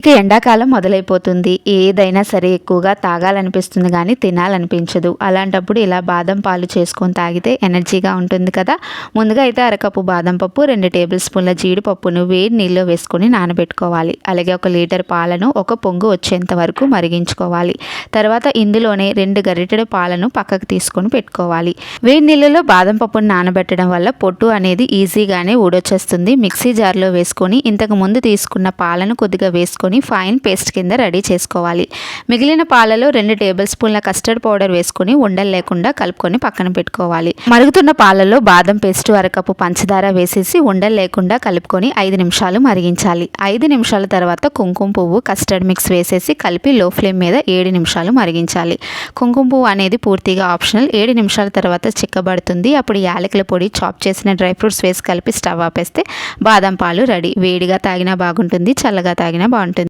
ఇక ఎండాకాలం మొదలైపోతుంది. ఏదైనా సరే ఎక్కువగా తాగాలనిపిస్తుంది కానీ తినాలనిపించదు. అలాంటప్పుడు ఇలా బాదం పాలు చేసుకొని తాగితే ఎనర్జీగా ఉంటుంది కదా. ముందుగా అయితే అరకప్పు బాదం పప్పు రెండు టేబుల్ స్పూన్ల జీడిపప్పును వేడి నీళ్ళలో వేసుకొని నానబెట్టుకోవాలి. అలాగే ఒక లీటర్ పాలను ఒక పొంగు వచ్చేంత వరకు మరిగించుకోవాలి. తర్వాత ఇందులోనే రెండు గరిటెడు పాలను పక్కకు తీసుకొని పెట్టుకోవాలి. వేడి నీళ్ళలో బాదం పప్పును నానబెట్టడం వల్ల పొట్టు అనేది ఈజీగానే ఊడొచ్చేస్తుంది. మిక్సీ జార్లో వేసుకొని ఇంతకు ముందు తీసుకున్న పాలను కొద్దిగా వేసుకొని ఫైన్ పేస్ట్ కింద రెడీ చేసుకోవాలి. మిగిలిన పాలలో రెండు టేబుల్ స్పూన్ల కస్టర్డ్ పౌడర్ వేసుకొని ఉండలు లేకుండా కలుపుకొని పక్కన పెట్టుకోవాలి. మరుగుతున్న పాలలో బాదం పేస్ట్ అరకప్పు పంచదార వేసేసి ఉండలు లేకుండా కలుపుకొని ఐదు నిమిషాలు మరిగించాలి. ఐదు నిమిషాల తర్వాత కుంకుమ పువ్వు కస్టర్డ్ మిక్స్ వేసేసి కలిపి లో ఫ్లేమ్ మీద ఏడు నిమిషాలు మరిగించాలి. కుంకుమ పువ్వు అనేది పూర్తిగా ఆప్షనల్. ఏడు నిమిషాల తర్వాత చిక్కబడుతుంది. అప్పుడు యాలకుల పొడి చాప్ చేసిన డ్రై ఫ్రూట్స్ వేసి కలిపి స్టవ్ ఆపేస్తే బాదం పాలు రెడీ. వేడిగా తాగినా బాగుంటుంది చల్లగా తాగినా బాగుంటుంది.